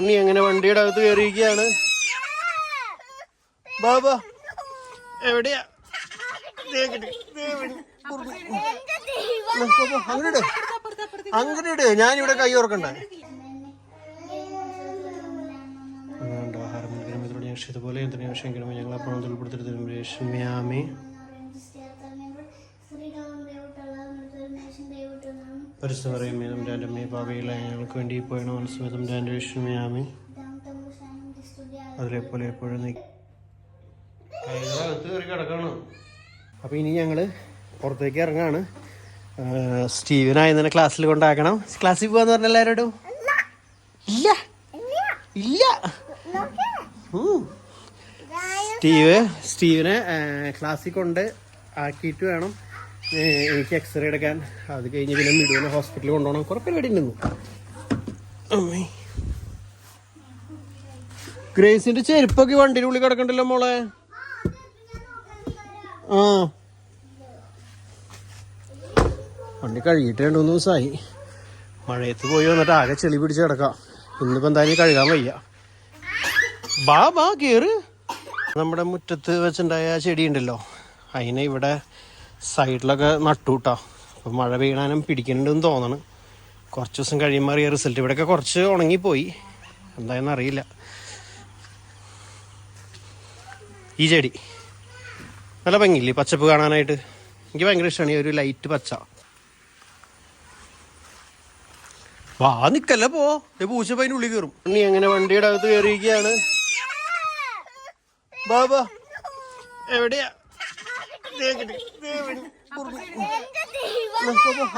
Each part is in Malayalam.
ഉണ്ണി എങ്ങനെ വണ്ടിയുടെ അകത്ത് കയറിയിരിക്കുകയാണ്? ബാബാ എവിടെയാ. അങ്ങനെ അങ്ങനെ ഇട്. ഞാനിവിടെ കൈ ഓർക്കണ്ടേ. ആഹാരം നൽകണം ഇതിലൂടെ ഞങ്ങൾ ഇതുപോലെ എന്തിനാ ക്ഷമിക്കണം ഞങ്ങൾ അപ്പോഴും ഉൾപ്പെടുത്തരുത് രേഷ്മ്യാമി പരിസ്ഥിതി പറയുമേ നമ്മുടെ അമ്മയെ പാവയില്ല ഞങ്ങൾക്ക് വേണ്ടി പോയണോ എപ്പോഴും കയറി അപ്പോൾ ഇനി ഞങ്ങൾ പുറത്തേക്ക് ഇറങ്ങാണ്. സ്റ്റീവനായി ക്ലാസ്സിൽ കൊണ്ടാക്കണം. ക്ലാസ്സിൽ പോകാന്ന് പറഞ്ഞ എല്ലാവരോടും ഇല്ല. ഇല്ല. സ്റ്റീവ് സ്റ്റീവിനെ ക്ലാസ്സിൽ കൊണ്ട് ആക്കിയിട്ട് വേണം. എനിക്ക് എക്സ്റേ എടുക്കാൻ. അത് കഴിഞ്ഞ് പിന്നെ മിടുവിനെ ഹോസ്പിറ്റലിൽ കൊണ്ടുപോകണം. കുറെ പരിപാടി ഉണ്ടെന്നു ഗ്രേസിന്റെ ചെരുപ്പൊക്കെ വണ്ടിയുടെ ഉള്ളിൽ കിടക്കണ്ടല്ലോ മോളെ? ആ. വണ്ടി കഴുകിയിട്ട് രണ്ടു മൂന്ന് ദിവസമായി. മഴയത്ത് പോയി വന്നിട്ട് ആകെ ചെളി പിടിച്ച് കിടക്കാം. ഇന്നിപ്പോ എന്തായാലും കഴുകാൻ വയ്യ. ബാ ബാ കേറ്. നമ്മുടെ മുറ്റത്ത് വെച്ചുണ്ടായ ചെടി ഉണ്ടല്ലോ അതിനെ ഇവിടെ സൈഡിലൊക്കെ നട്ടു കിട്ടാ അപ്പം മഴ പെയ്യണാനും പിടിക്കുന്നുണ്ടെന്ന് തോന്നണ്. കുറച്ച് ദിവസം കഴിയുമ്പോൾ അറിയാം റിസൾട്ട് ഇവിടെയൊക്കെ കുറച്ച് ഉണങ്ങിപ്പോയി. എന്തായെന്ന് അറിയില്ല. ഈ ചെടി. നല്ല ഭംഗിയില്ലേ? പച്ചപ്പ് കാണാനായിട്ട്. എനിക്ക് ഭയങ്കര ഇഷ്ടമാണ് ഈ ഒരു ലൈറ്റ് പച്ച. വാ നിക്കല്ല പോ. പൂച്ച പൈന ഉള്ളിൽ കയറും. നീ എങ്ങനെ വണ്ടിയുടെ അകത്ത് കയറിയിരിക്കുകയാണ്? ബാബാ എവിടെയാ?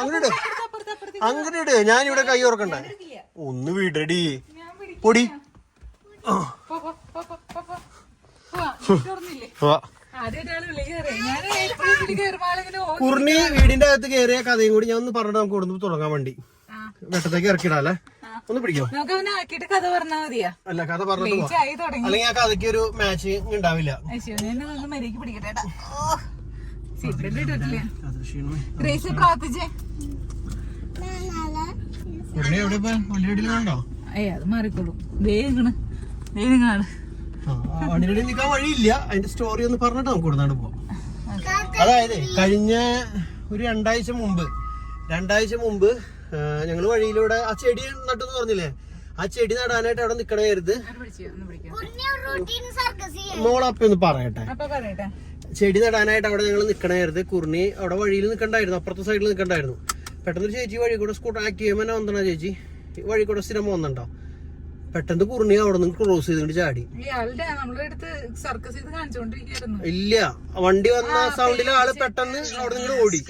അങ്ങനെ ഇട് അങ്ങനെ ഇട് ഞാനിവിടെ കൈ ഓർക്കണ്ട? ഒന്ന് വിടടി. പൊടി. കുർണി വീടിന്റെ അകത്ത് കയറിയ കഥയും കൂടി ഞാൻ ഒന്ന് പറഞ്ഞിട്ട് നമുക്ക് ഇവിടുന്ന് തുടങ്ങാൻ വേണ്ടി. വെട്ടത്തേക്ക് ഇറക്കിടാല്ലേ ഒന്ന് പിടിക്കോ? ആക്കിയിട്ട് കഥ പറഞ്ഞാ മതിയാ. അല്ല കഥ പറഞ്ഞു അല്ലെങ്കിൽ ആ കഥയ്ക്ക് ഒരു മാച്ച് ഉണ്ടാവില്ല. പിടിക്കട്ടെ അത് മാറിക്കോളും. വേഗണ് വേഗാണ് നിൽക്കാൻ വഴിയില്ല. അതിന്റെ സ്റ്റോറി ഒന്ന് പറഞ്ഞിട്ട് നമുക്ക് ഇവിടുന്നാണ്ട് പോവാം. അതായത് കഴിഞ്ഞ ഒരു രണ്ടാഴ്ച മുമ്പ് രണ്ടാഴ്ച മുമ്പ് ഞങ്ങൾ വഴിയിലൂടെ ആ ചെടി നട്ടെന്ന് പറഞ്ഞില്ലേ? ആ ചെടി നടാനായിട്ട് അവിടെ നിക്കണേ കരുത്. ഒന്ന് പിടിക്കാം മോളപ്പ ഒന്ന് പറയട്ടെ. അപ്പൊ പറയട്ടെ. ചെടി നടാനായിട്ട് അവിടെ ഞങ്ങൾ നിൽക്കണമായിരുന്നു കുറിണി അവിടെ വഴിയിൽ നിൽക്കണ്ടായിരുന്നു അപ്പുറത്തെ സൈഡിൽ നിൽക്കണ്ടായിരുന്നു പെട്ടെന്ന് ചേച്ചി വഴി കൂടെ സ്കൂട്ടർ ആക്റ്റീവ് തന്നെ വന്നണ ചേച്ചി. വഴി കൂടെ സ്ഥിരം പോകുന്നുണ്ടോ? പെട്ടെന്ന് കുറിണി അവിടെ നിന്ന് ക്രോസ് ചെയ്തുകൊണ്ട് ചാടി. ഇല്ല. വണ്ടി വന്ന സൗണ്ടിൽ ആൾ പെട്ടെന്ന് അവിടെ നിന്ന് ഓടി.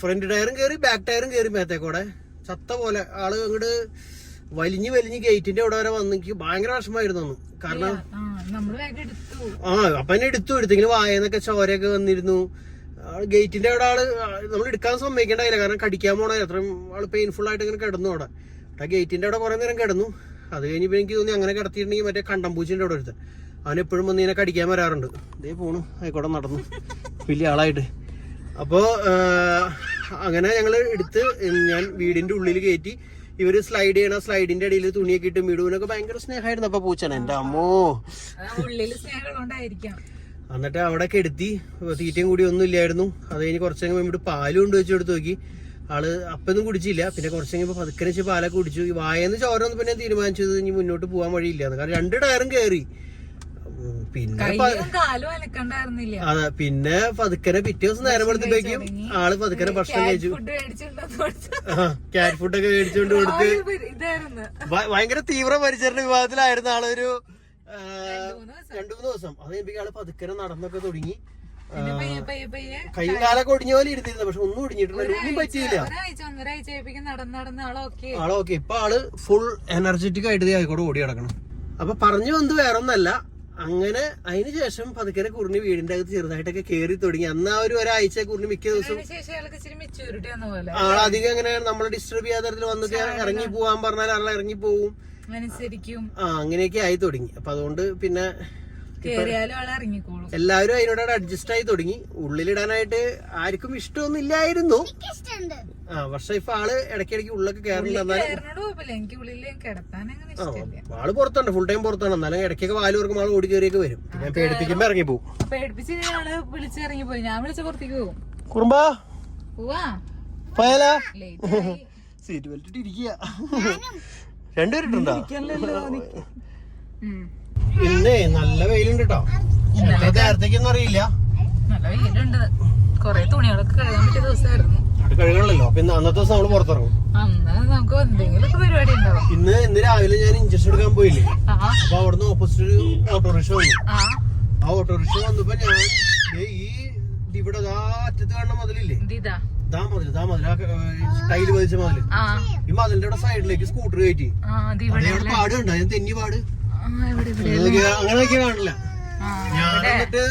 ഫ്രണ്ട് ടയറും കയറി ബാക്ക് ടയറും കയറി മേത്തേക്കൂടെ ചത്ത പോലെ ആൾ അങ്ങോട്ട് വലിഞ്ഞ് വലിഞ്ഞ് ഗേറ്റിന്റെ അവിടെ വരെ വന്ന് എനിക്ക് ഭയങ്കര വിഷമായിരുന്നു അന്ന്. കാരണം ആ വേഗം എടുത്തു. എടുത്തെങ്കിലും വായന്നൊക്കെ ചോരയൊക്കെ വന്നിരുന്നു. ഗേറ്റിന്റെ അവിടെ ആൾ നമ്മൾ എടുക്കാൻ സമ്മതിക്കേണ്ടായില്ല കാരണം കടിക്കാൻ പോണ അത്രയും ആൾ പെയിൻഫുൾ ആയിട്ട് ഇങ്ങനെ കിടന്നു അവിടെ. ആ ഗേറ്റിന്റെ അവിടെ കുറെ നേരം കിടന്നു. അത് കഴിഞ്ഞപ്പോ എനിക്ക് തോന്നി അങ്ങനെ കിടത്തിയിട്ടുണ്ടെങ്കിൽ മറ്റേ കണ്ടംപൂച്ചിന്റെ അവിടെ ഒരുത്തൻ. അവൻ എപ്പോഴും വന്ന് ഇങ്ങനെ കടിക്കാൻ വരാറുണ്ട്. ഇതേ പോണു ആയിക്കോട്ടെ നടന്നു. വലിയ ആളായിട്ട്. അപ്പോ അങ്ങനെ ഞങ്ങൾ എടുത്ത് ഞാൻ വീടിന്റെ ഉള്ളിൽ കയറ്റി ഇവർ സ്ലൈഡ് ചെയ്യണ സ്ലൈഡിന്റെ ഇടയിൽ തുണിയൊക്കെ ഇട്ട് മിടുവിനൊക്കെ ഭയങ്കര സ്നേഹമായിരുന്നു അപ്പൊ പൂച്ചനെ എന്റെ അമ്മോ. എന്നിട്ട് അവിടെ കെടുത്തി തീറ്റയും കൂടി ഒന്നും ഇല്ലായിരുന്നു. അത് കഴിഞ്ഞ് കുറച്ചു കഴിയുമ്പോൾ പാലും കൊണ്ട് വെച്ച് കൊടുത്ത് നോക്കി. ആൾ അപ്പൊന്നും കുടിച്ചില്ല. പിന്നെ കുറച്ച് കഴിഞ്ഞപ്പോൾ പതുക്കെ വെച്ച് പാലൊക്കെ കുടിച്ചു. ഈ വായന്ന് ചോരന്ന് പിന്നെ തീരുമാനിച്ചത് ഇനി മുന്നോട്ട് പോകാൻ വഴിയില്ല കാരണം രണ്ട് ടയറും കയറി പിന്നെ അതെ പിന്നെ പതുക്കനെ പിറ്റേ ദിവസം നേരം എടുത്തപ്പോഴേക്കും ആൾ പതുക്കനെ ഭക്ഷണം കഴിച്ചു. ക്യാറ്റ് ഫുഡൊക്കെ മേടിച്ചുകൊണ്ട് കൊടുത്ത്. ഭയങ്കര തീവ്ര പരിചരണ വിഭാഗത്തിലായിരുന്നു ആളൊരു. രണ്ടു മൂന്ന് ദിവസം. അത് എനിക്ക് ആൾ പതുക്കനെ നടന്നൊക്കെ തുടങ്ങി. പിന്നെ പയ്യെ പയ്യെ പയ്യെ കൈയും കാലൊക്കെ ഒടിഞ്ഞ പോലെ ഇരുത്തിരുന്നു പക്ഷെ ഒന്നും ഒടിഞ്ഞിട്ടില്ല. ഒന്നും പറ്റിയില്ല. ആളൊക്കെ ഇപ്പൊ ആൾ ഫുൾ എനർജറ്റിക് ആയിട്ട് ആയിക്കോട്ടെ ഓടി നടക്കണം. അപ്പൊ പറഞ്ഞു വന്നത് വേറെ ഒന്നല്ല അങ്ങനെ അതിന് ശേഷം പതുക്കനെ കുറിഞ്ഞ് വീടിന്റെ അകത്ത് ചെറുതായിട്ടൊക്കെ കേറി തുടങ്ങി. അന്ന് ആ ഒരു ഒരാഴ്ച കുറിഞ്ഞ് മിക്ക ദിവസം ആളധികം അങ്ങനെ നമ്മളെ ഡിസ്റ്റർബ് ചെയ്യാത്ത തരത്തിൽ വന്നിട്ട് ഇറങ്ങി പോവാൻ പറഞ്ഞാൽ ആൾ ഇറങ്ങി പോവും. ആ അങ്ങനെയൊക്കെ ആയി തുടങ്ങി. അപ്പൊ അതുകൊണ്ട് പിന്നെ ആളെ എല്ലാവരും അതിനോട് അഡ്ജസ്റ്റ് ആയി തുടങ്ങി. ഉള്ളിലിടാനായിട്ട് ആർക്കും ഇഷ്ടമൊന്നും ഇല്ലായിരുന്നു. ആ പക്ഷെ ഇപ്പൊ ആൾ ഇടയ്ക്കിടയ്ക്ക് ഉള്ളൊക്കെ കയറില്ല എന്നാലും ആൾ പുറത്തുണ്ട്. ഫുൾ ടൈം പുറത്താണ് എന്നാലും ഇടയ്ക്കൊക്കെ വാൽ ഓർക്കും ആൾ ഓടി കയറിയൊക്കെ വരും. ഞാൻ പേടിപ്പിക്കുമ്പോ ഇറങ്ങി പോകും ഞാൻ വിളിച്ച പുറത്തേക്ക് പോകും. കുറുമ്പാ. പോവാ. പോയാലാ? ലേറ്റ് സീറ്റ് ബെൽറ്റ് ഇരിക്കുക രണ്ടുപേരുണ്ടോ ഇന്നേ നല്ല വെയിലുണ്ട് കേട്ടോ എത്ര നേരത്തേക്കൊന്നും അറിയില്ല. നല്ല വെയിലുണ്ട്. കൊറേ തുണികളൊക്കെ കഴുകാൻ പറ്റിയ ദിവസമായിരുന്നു കഴുകണല്ലോ. അപ്പൊ ഇന്ന് അന്നത്തെ ദിവസം നമ്മൾ പുറത്തിറങ്ങും. അന്ന് നമുക്ക് എന്തെങ്കിലും പരിപാടി ഉണ്ടാവും. ഇന്ന് ഇന്ന് രാവിലെ ഞാൻ ഇഞ്ചക്ഷൻ എടുക്കാൻ പോയില്ലേ? അപ്പൊ അവിടുന്ന് ഓപ്പോസിറ്റ് ഒരു ഓട്ടോറിക്ഷ വന്നു. ആ ഓട്ടോറിക്ഷ വന്നപ്പോ ഞാൻ ഈ ഇവിടെ അറ്റത്ത് കാണുന്ന മതിലില്ലേ? ദാ മതിൽ ദാ മതിൽ. ആ ടൈൽ പതിച്ച മതിൽ. ആ ഈ മതിലിന്റെ സൈഡിലേക്ക് സ്കൂട്ടർ കയറ്റി. പാടുണ്ടോ. ഞാൻ തെന്നി പാട്. അങ്ങനെയൊക്കെ- കാണില്ല. ഞാൻ എന്നിട്ട്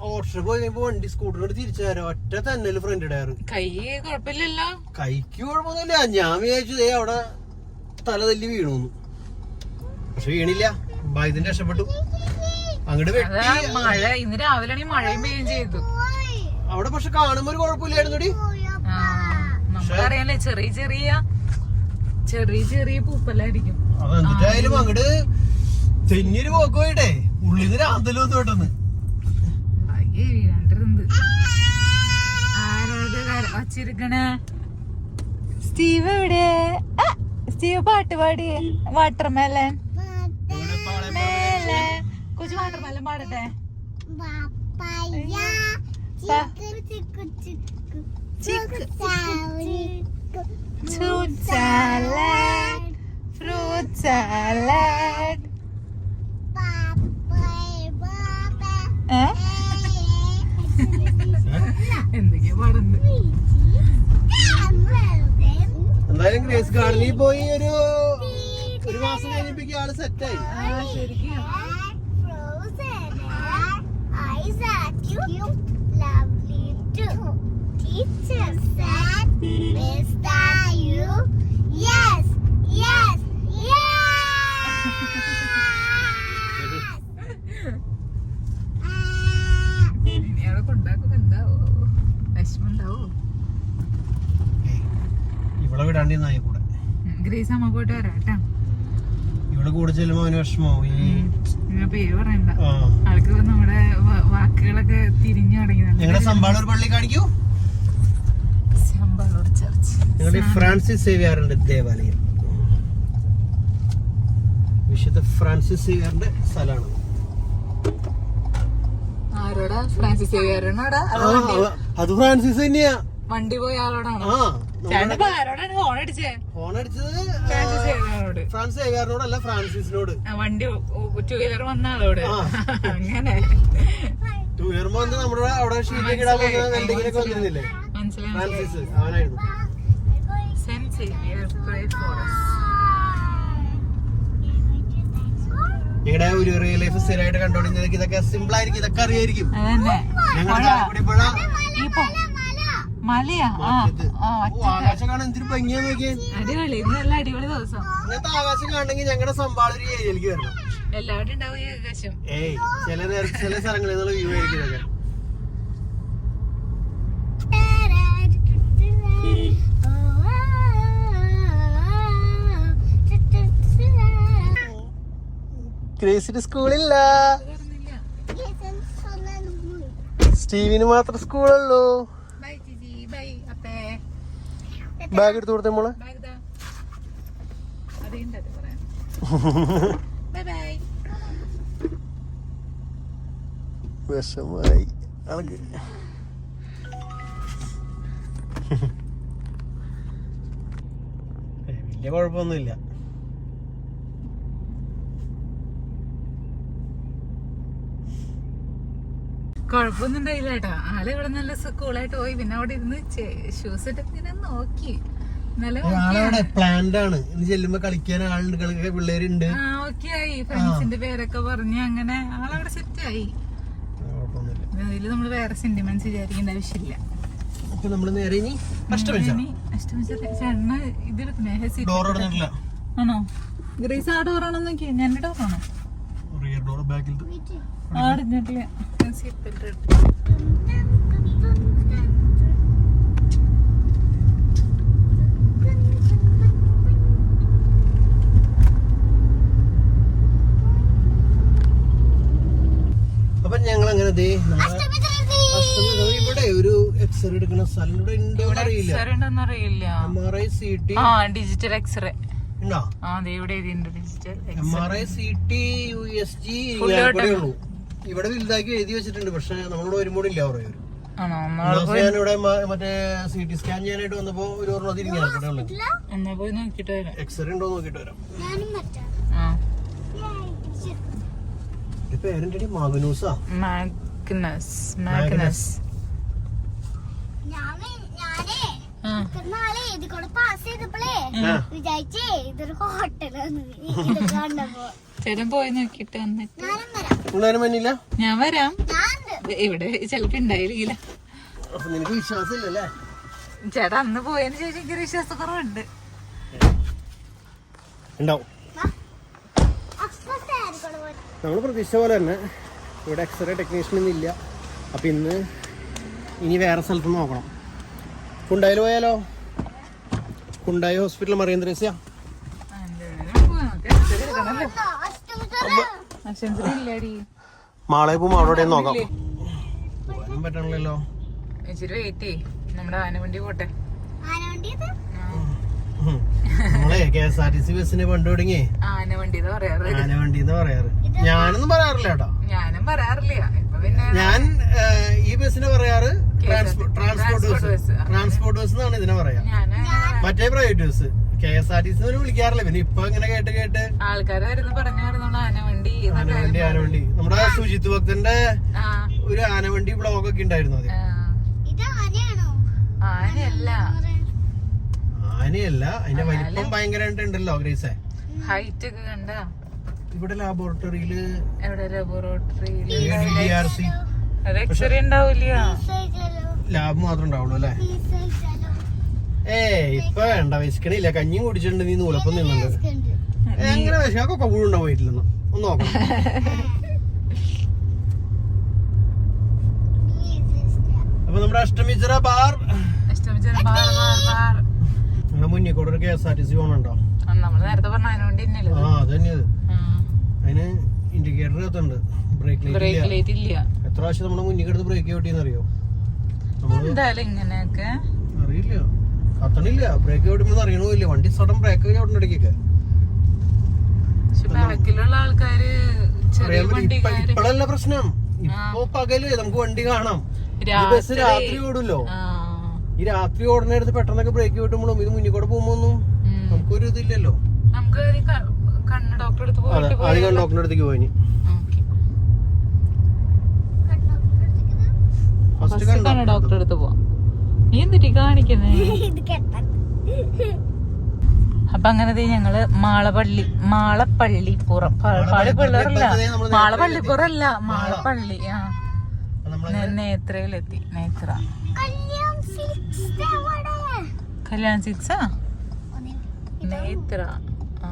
ഓട്ടോ പോയി കഴിയുമ്പോ വണ്ടി സ്കൂട്ടറിനോട് തിരിച്ചു തരാം ഒറ്റ തന്നെ ഫ്രണ്ട് ടയർ കൈ കുഴപ്പമില്ലല്ലോ. കൈക്ക് കുഴപ്പമൊന്നുമില്ല. ഞാൻ വിചാരിച്ചു ദേ അവിടെ തല തല്ലി വീണു പക്ഷെ വീണില്ല. ഭാഗ്യത്തിന് രക്ഷപ്പെട്ടു. അങ്ങോട്ട് മഴ. ഇന്ന് രാവിലെ മഴയും പെയ്യും ചെയ്തു. അവിടെ പക്ഷെ കാണുമ്പോ ഒരു കുഴപ്പമില്ലായിരുന്നു ആ ചെറിയ ചെറിയ ചെറിയ ചെറിയ പൂപ്പലായിരിക്കും. അങ്ങോട്ട് തെന്നിയൊരു പോക്ക് പോയിട്ടേ. ഉള്ളിന്ന് രാന്തലും ഒന്ന് പെട്ടെന്ന്. സ്റ്റീവ് എവിടെ? സ്റ്റീവ് പാട്ട് പാടി. വാട്ടർ മെലൻ മേലെ. കൊച്ചു വാട്ടർ മെലൻ പാടട്ടെ ഫ്രൂട്ട് സാലഡ് ഫ്രൂട്ട് സാലഡ് എന്തൊക്കെയാ പാടുന്നത്? എന്തായാലും ഗ്രേസ് ഗാർഡനിൽ പോയി ഒരു ഒരു മാസം കഴിഞ്ഞപ്പോ ആൾ സെറ്റായി ആ ശരിക്കും Teacher said, Mr. You, yes, yes, yes. ഇനി അവിടെ കൊണ്ടാക്കുമ്പോ എന്താവോ വിഷമുണ്ടാവോ ഇവിടെ വിടാണ്ടി നായി കൂടെ ഉം, ഗ്രേസ് അമ്മ പോയിട്ട് വരാം കേട്ടാ ഇവിടെ കൂടെ ചെല്ലുമ്പോ അവന് വിഷമാവും ഈ നിങ്ങളെ പേര് പറയണ്ട. ആൾക്ക് നമ്മുടെ വാക്കുകളൊക്കെ തിരിഞ്ഞു തുടങ്ങി ഞങ്ങളുടെ സമ്പാളൂർ പള്ളി കാണിക്കൂ? ചർച്ച്. ഞങ്ങളുടെ ഫ്രാൻസിസ് സേവിയാറിന്റെ ദേവാലയം. വിശുദ്ധ ഫ്രാൻസിസ് സേവിയറിന്റെ സ്ഥലമാണ്. ആരോടാ? ഫ്രാൻസിസ് സേവിയറിനോടാ അത് ഫ്രാൻസിസ് തന്നെയാ. വണ്ടി പോയ ആളോടാണോ? ആരോടാണ് ഹോൺ അടിച്ചേ ഫോൺ അടിച്ചത് ഫ്രാൻസ് സേവിയാറിനോടല്ല ഫ്രാൻസിസിനോട്. വണ്ടി ടു വീലർ വന്ന ആളോട്. അങ്ങനെ. ടൂ വീലർ വന്ന് നമ്മുടെ അവിടെ ഷീറ്റൊക്കെ ഇടാൻ വന്നിരുന്നില്ലേ? ഫ്രാൻസിസ് അവനായിരുന്നു. സെന്റ് സേവിയർ പ്രേ ഒരു റിയൽ ലൈഫ് സ്ഥിരമായിട്ട് കണ്ടോണ്ടിരുന്നത് ഇതൊക്കെ സിമ്പിൾ ആയിരിക്കും ഇതൊക്കെ അറിയായിരിക്കും. അതന്നെ. ഞങ്ങളുടെ ചാലക്കുടി പുഴ മലയാ. ആ ആ ഓ, ആകാശം കാണാൻ എന്തൊരു ഭംഗിയാ നോക്കിയേ. അടിപൊളി ഇന്ന് നല്ല അടിപൊളി ദിവസം. ഇങ്ങനത്തെ ആകാശം കാണണമെങ്കിൽ ഞങ്ങളുടെ സമ്പാളൊരു ഏരിയയിലേക്ക് വരണം. എല്ലാവരും ഉണ്ടാവും ഈ ആകാശം. ഏയ് ചില നേരത്തെ ചില സ്ഥലങ്ങളിൽ നിന്നുള്ള വ്യൂ ആയിരിക്കും ഇതൊക്കെ ഗ്രേസിന് സ്കൂളില്ല. സ്റ്റീവിന് മാത്രം സ്കൂളുള്ളൂ. അപ്പേ ബാഗ് എടുത്തു കൊടുത്തേ മോളെ. വിഷമായി. ഏയ് വലിയ കുഴപ്പമൊന്നുമില്ല. കുഴപ്പമൊന്നും ഉണ്ടായില്ല കേട്ടോ ആൾ ഇവിടെ നല്ല കൂളായിട്ട് പോയി. പിന്നെ അവിടെ ഇരുന്ന് ഷൂസ് ഇട്ടൊക്കെ ഇങ്ങനെ നോക്കി. നല്ല ആളവിടെ പ്ലാൻഡ് ആണ്. ഇന്ന് ചെല്ലുമ്പോ കളിക്കാൻ ആളുണ്ട് കളിക്കാൻ പിള്ളേരുണ്ട്. ആ ഓക്കെ ആയി. ഫ്രണ്ട്സിന്റെ പേരൊക്കെ പറഞ്ഞ് അങ്ങനെ ആളവിടെ സെറ്റ് ആയി. അതിൽ നമ്മൾ വേറെ സെന്റിമെന്റ്സ് വിചാരിക്കേണ്ട ആവശ്യമില്ല. അപ്പൊ നമ്മൾ നേരെ ഇനി ഇതെടുക്കണേ ആണോ? ഗ്രീസ് ആ ഡോറാണോ ഞാൻ ഡോറാണോ റിയർ കയറണോ ബാക്കിൽ ആടിഞ്ഞിട്ടില്ല സീറ്റ് ബെൽറ്റ് ഇട്ടു അപ്പൊ ഞങ്ങൾ അങ്ങനെ ഇവിടെ ഒരു എക്സ്റേ എടുക്കുന്ന സ്ഥലം ഇവിടെ ഉണ്ടോ അറിയില്ല. എക്സ്റേ ഉണ്ടോന്ന് അറിയില്ല. M R I C T ആ ഡിജിറ്റൽ എക്സ്റേ ഉണ്ടോ? ആ ദേ ഇവിടെ digital M R I C T U S G ഉള്ളൂ ഇവിടെ വലുതാക്കി എഴുതി വെച്ചിട്ടുണ്ട് പക്ഷെ നമ്മളോട് വരുമ്പോൾ ഇല്ല പറയും ഞാനിവിടെ മറ്റേ സി ടി സ്കാൻ ചെയ്യാനായിട്ട് വന്നപ്പോ ഒരു ഓർമ്മ തിരിഞ്ഞു എക്സ്റേ ഉണ്ടോ നോക്കിട്ട് വരാം. ഞാനും മറ്റാ. ആ. ഇപ്പൊ പേരന്റെ മാഗനൂസാ? മാഗ്നസ് ചേട്ടൻ പോയി നോക്കിട്ട് വന്നിട്ട്. വരാം ഞാൻ വരാം. ഞാൻ ഇവിടെ ചെലപ്പോ ഉണ്ടായില്ല നിനക്ക് വിശ്വാസമില്ലല്ലേ? ചേട്ടാ അന്ന് പോയതിന് ശേഷം എനിക്ക് വിശ്വാസക്കുറവുണ്ട്. ഉണ്ടാവും. അപ്പൊ സാരി കൂടെ നമ്മൾ പ്രതീക്ഷിച്ച പോലെ തന്നെ ഇവിടെ എക്സ്റേ ടെക്നീഷ്യൻ ഒന്നും ഇല്ല. അപ്പം ഇന്ന് ഇനി വേറെ സ്ഥലത്ത് നോക്കണം. കുണ്ടായിൽ പോയാലോ? കുണ്ടായി ഹോസ്പിറ്റൽ മറിയം മാളെ പോകുമ്പോ അവിടെ നോക്കാം. ഇച്ചിരി വെയിറ്റ് നമ്മുടെ ആനവണ്ടി പോട്ടെ. നമ്മളെ K S R T C ബസ്സിന് പണ്ട് തുടങ്ങി. ആനവണ്ടി എന്ന് പറയാറ്. ആനവണ്ടി എന്ന് പറയാറ് ഞാനൊന്നും പറയാറില്ല കേട്ടോ. ഞാനും പറയാറില്ല. ഇപ്പൊ പിന്നെ ഞാൻ ഈ ബസ്സിനെ പറയാറ് ട്രാൻസ്പോർട്ട് ബസ്. ട്രാൻസ്പോർട്ട് ബസ് എന്നാണ് ഇതിനെ പറയാ. മറ്റേ private bus K S R T C വിളിക്കാറില്ല? പിന്നെ ഇപ്പൊ ഇങ്ങനെ കേട്ട് കേട്ട് ആനവണ്ടി. ആനവണ്ടി ആനവണ്ടി. നമ്മുടെ സുജിത് ഭക്തന്റെ ഒരു ആനവണ്ടി ബ്ലോഗ് ഒക്കെ ഉണ്ടായിരുന്നു അത്. ആനയല്ല. ആനയല്ല. അതിന്റെ വലിപ്പം ഭയങ്കരമായിട്ട് ഉണ്ടല്ലോ ഗ്രേസേ ഹൈറ്റ് ഒക്കെ കണ്ട? ഇവിടെ ലാബോറട്ടറിയിൽ എവിടെ ലബോറട്ടറിയിൽ ലാബ് മാത്രം ഉണ്ടാവുള്ളൂ അല്ലേ? ഏ ഇപ്പൊ വേണ്ട വിശക്കണില്ല. കഞ്ഞിയും കുടിച്ചിട്ടുണ്ട് നീ നൂലപ്പം നിന്നുണ്ട് എങ്ങനെ വിശക്കൊക്കെ കൂടുണ്ടാവും വീട്ടിലൊന്നും? ഒന്ന് നോക്കണം അപ്പൊ നമ്മുടെ അഷ്ടമിച്ചിറ ബാർ. മുന്നിൽ കൂടെ ഒരു K S R T C പോണുണ്ടോ? ആ, നമ്മൾ നേരത്തെ പറഞ്ഞ ആനവണ്ടി തന്നെയല്ലേ ആ അത് തന്നെ അതിന് ഇൻഡിക്കേറ്റർ കത്തുണ്ട് ബ്രേക്ക് ലൈറ്റ് ഇല്ല. എത്ര പ്രാവശ്യം നമ്മുടെ മുന്നിൽ കിടന്ന് ബ്രേക്ക് കിട്ടിയെന്നറിയോ എന്തായാലും ഇങ്ങനെയൊക്കെ കത്തണില്ല ബ്രേക്ക് ചവിട്ടുമ്പോൾ അറിയണമില്ല. വണ്ടി സഡൻ ബ്രേക്ക് ചവിട്ടിനിടയ്ക്കൊക്കെ ഇപ്പഴല്ല ഇപ്പോഴല്ല പ്രശ്നം. ഇപ്പൊ പകൽ നമുക്ക് വണ്ടി കാണാം. ഈ ബസ് രാത്രി ഓടുമല്ലോ ആ. ഈ രാത്രി ഓടുന്ന അടുത്ത് പെട്ടെന്നൊക്കെ ബ്രേക്ക് കിട്ടുമ്പോഴും ഇത് മുന്നിൽ കൂടെ പോകുമ്പോ ഒന്നും ഉം. നമുക്കൊരു ഇതില്ലല്ലോ. നമുക്ക് ഈ ക- കണ്ണ് ഡോക്ടറെ അടുത്ത് അതെ പോയിട്ട് പോയി ആദ്യം ഡോക്ടറിന്റെ അടുത്തേക്ക് പോയി ഫസ്റ്റ് കണ്ണ് ഡോക്ടറെ അടുത്ത് പോവാം. എന്തിട്ട് കാണിക്കുന്നേ? അപ്പൊ അങ്ങനെ ദേ ഞങ്ങൾ മാളപ്പള്ളി മാളപ്പള്ളിപ്പുറം പാടി പിള്ളേരല്ല. ഇപ്പത്തെ നമ്മൾ മാളപ്പള്ളി ആ. നേത്രയിലെത്തി നേത്ര. കല്യാൺ സിക്സ് അവിടെ കല്യാൺ സിക്സാ നേത്ര ആ.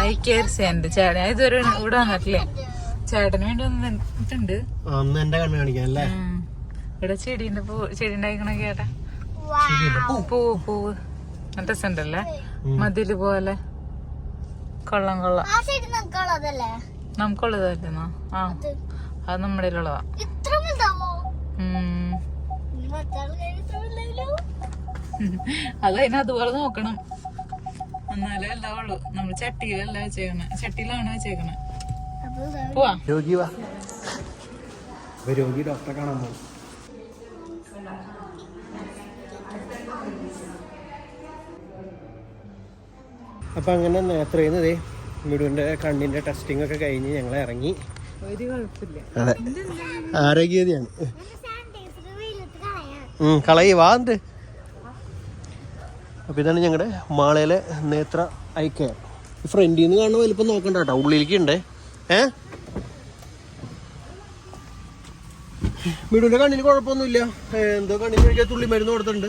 Eye care centre. ചേട്ടാ ഇതൊരു ഇതുവരെ ഇവിടെ വന്നിട്ടില്ലേ? ചേട്ടന് വേണ്ടി വന്നിട്ടുണ്ട് അന്ന് എന്റെ കണ്ണ് കാണിക്കാൻ അല്ലേ. ഇവിടെ ചെടീന്റെ പൂ ചെടി ഉണ്ടായിക്കണ കേട്ടാ പൂ? പൂവ്. രസമുണ്ടല്ലേ? മതിൽ പോലെ. കൊള്ളം കൊള്ളം. നമുക്കുള്ളതായിരുന്നോ ആ. അത്. നമ്മുടെ ഉള്ളതാ അത് അതിനെ അതുപോലെ നോക്കണം. എന്നാലേ ഉണ്ടാവുള്ളൂ നമ്മൾ ചട്ടിയിലല്ല വെച്ചേക്കണേ. ചട്ടിയിലാണ് വെച്ചേക്കണേ. പോവാ. രോഗി വാ. അപ്പൊ രോഗി ഡോക്ടറെ കാണാൻ പോകും അപ്പൊ അങ്ങനെ നേത്രയുന്നതേ മിടുവിന്റെ കണ്ണിന്റെ ടെസ്റ്റിംഗ് ഒക്കെ കഴിഞ്ഞ് ഞങ്ങൾ ഇറങ്ങി. അതെ. ആരോഗ്യവതിയാണ്. കളയി. വാണ്ട് എന്ത് അപ്പൊ ഇതാണ് ഞങ്ങളുടെ മാളയിലെ നേത്ര ഐ കെയർ. ഫ്രണ്ടിൽ നിന്ന് കാണുന്ന വലിപ്പം നോക്കണ്ട കേട്ടോ. ഉള്ളിലേക്ക് ഉണ്ട് ഏ? വീടിന്റെ കണ്ണിന് കുഴപ്പമൊന്നുമില്ല. എന്തോ കണ്ണിന് കഴിക്കാൻ തുള്ളി മരുന്ന് കൊടുത്തിട്ടുണ്ട്.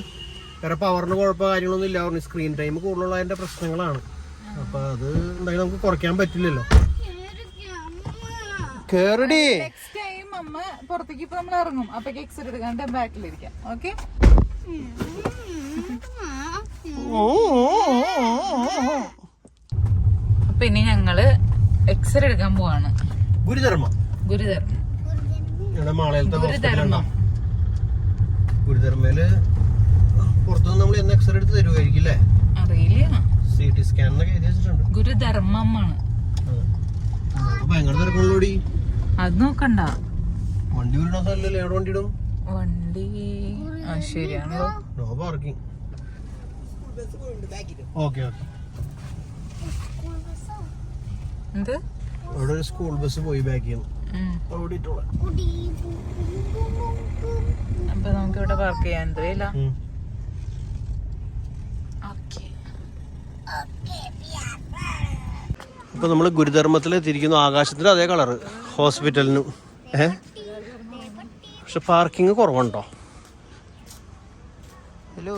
വേറെ പവറിന് കുഴപ്പമോ കാര്യങ്ങളൊന്നും ഇല്ല. പറഞ്ഞു സ്ക്രീൻ ടൈം കൂടുതലുള്ളതിന്റെ പ്രശ്നങ്ങളാണ്. അപ്പൊ അത് എന്തായാലും നമുക്ക് കുറയ്ക്കാൻ പറ്റില്ലല്ലോ. കേറടി. നെക്സ്റ്റ് ടൈം അമ്മ പുറത്തേക്ക് ഇപ്പൊ നമ്മൾ ഇറങ്ങും. അപ്പൊ എക്സ് എടുക്കാണ്ട് ബാക്കിലിരിക്കാം. ഓക്കെ അപ്പൊ ഇനി ഞങ്ങൾ എക്സ്റേ എടുക്കാൻ പോവാണ്. ഗുരുധർമ്മ. ഗുരുധർമ്മ. ഗുരുധർമ്മയിൽ പുറത്തുനിന്ന് നമ്മൾ എന്ന് എക്സ്റേ എടുത്ത് തരുമായിരിക്കും അല്ലേ? അറിയില്ല. സി ടി സ്കാൻ എന്നൊക്കെ എഴുതി വെച്ചിട്ടുണ്ട്. ഗുരുധർമ്മമാണ്. ഭയങ്കര തിരക്കുള്ളൂടി. അത് നോക്കണ്ട. വണ്ടി വിടണ സ്ഥലല്ലേ എവിടെ വണ്ടി ഇടും? വണ്ടി. ശരിയാണല്ലോ. നോ പാർക്കിംഗ് ഓക്കെ ഓക്കെ എന്ത്? അവിടെ ഒരു സ്കൂൾ ബസ് പോയി ബാക്ക്. അവിടെ അപ്പൊ നമുക്ക് ഇവിടെ പാർക്ക് ചെയ്യാൻ എന്തോ ഇല്ല. അപ്പൊ നമ്മൾ ഗുരുധർമ്മത്തിലെത്തിയിരിക്കുന്നു ആകാശത്തിന് അതേ കളറ് ഹോസ്പിറ്റലിനും ഏ? പക്ഷെ പാർക്കിംഗ് കുറവുണ്ടോ? ഹലോ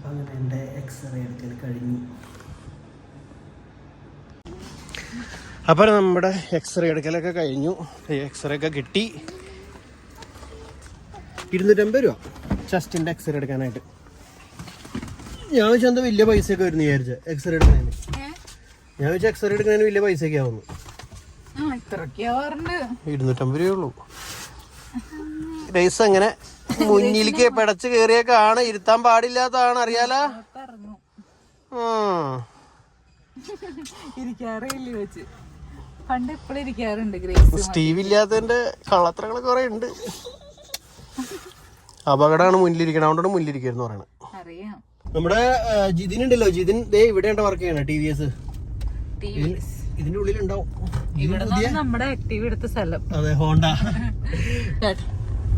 അങ്ങനെ എന്റെ എക്സ്റേ എടുക്കൽ കഴിഞ്ഞു. അപ്പം നമ്മുടെ എക്സ്റേ എടുക്കലൊക്കെ കഴിഞ്ഞു. എക്സ്റേ ഒക്കെ കിട്ടി. ഇരുന്നൂറ്റമ്പത് രൂപ ചെസ്റ്റിന്റെ എക്സ്റേ എടുക്കാനായിട്ട്. ഞാൻ വെച്ചാൽ എന്താ വലിയ പൈസയൊക്കെ വരുന്നു വിചാരിച്ച എക്സ്റേ എടുക്കുന്നതിന് ഞാൻ വെച്ചാൽ എക്സ്റേ എടുക്കുന്നതിന് വലിയ പൈസയൊക്കെ ആവുന്നു. ആ ഇരുന്നൂറ്റമ്പത് രൂപ ഉള്ളൂ. പൈസ അങ്ങനെ മുന്നിലേക്ക് പിടച്ച് കയറിയൊക്കെ ആണ്. ഇരുത്താൻ പാടില്ലാത്തതാണ്. അറിയാലോ? ഉം. ഇരിക്കാറില്ല വെച്ച്. പണ്ട് എപ്പോഴും ഇരിക്കാറുണ്ട് ഗ്രേസ് സ്റ്റീവ് ഇല്ലാത്തതിന്റെ കുറെ ഉണ്ട്. അപകടമാണ് മുന്നിലിരിക്കണം അതുകൊണ്ടാണ് മുന്നിലിരിക്കുന്നു പറയണത്. അറിയാം. നമ്മുടെ ജിതിൻ ഉണ്ടല്ലോ. ജിതിൻ ദേ ഇവിടെ വർക്ക് ചെയ്യണ ടി വി എസ് ഇതിന്റെ ഉള്ളിൽ ഉണ്ടാവും ഇവിടെ പുതിയ നമ്മുടെ ആക്റ്റീവ് എടുത്ത സ്ഥലം. അതെ ഹോണ്ട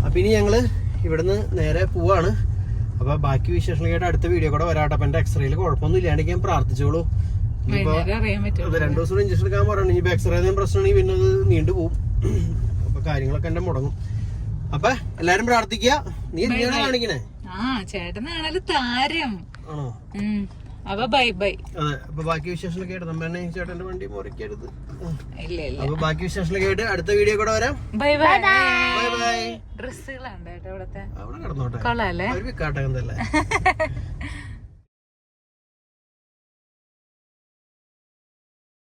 അപ്പൊ ഇനി ഞങ്ങൾ ഇവിടുന്ന് നേരെ പോവാണ്. അപ്പൊ ബാക്കി വിശേഷങ്ങളായിട്ട് അടുത്ത വീഡിയോ കൂടെ വരാട്ടെ അപ്പൊ എന്റെ എക്സ്റേയിൽ കുഴപ്പമൊന്നും ഇല്ലാണ്ടെങ്കിൽ ഞാൻ പ്രാർത്ഥിച്ചോളൂ. രണ്ടു ദിവസം ഇഞ്ചക്ഷൻ എടുക്കാൻ പറയണം ഇനി എക്സ്റേ എന്തെങ്കിലും പ്രശ്നമാണെങ്കിൽ പിന്നെ അത് നീണ്ടു പോകും അപ്പൊ കാര്യങ്ങളൊക്കെ എന്റെ മുടങ്ങും. അപ്പൊ എല്ലാരും പ്രാർത്ഥിക്കുക. നീ എന്തിനാണ് കാണിക്കണേ? ആ ചേട്ടനാണല്ലോ താരം. ആണോ. അപ്പൊ ബൈ ബൈ. അതെ അപ്പൊ ബാക്കി വിശേഷങ്ങളൊക്കെ ആയിട്ട് നമ്മെ ചേട്ടന്റെ വണ്ടി മുറിക്കരുത്. ഇല്ല ഇല്ല. അപ്പൊ ബാക്കി വിശേഷങ്ങളൊക്കെ ആയിട്ട് അടുത്ത വീഡിയോ കൂടെ വരാം. Bye bye. Bye bye. ഡ്രസ്സുകളുണ്ട് കേട്ടോ ഇവിടത്തെ. അവിടെ കിടന്നോട്ടെ. കൊള്ളാല്ലേ ഒരു വിക്കാട്ടകം തന്നെ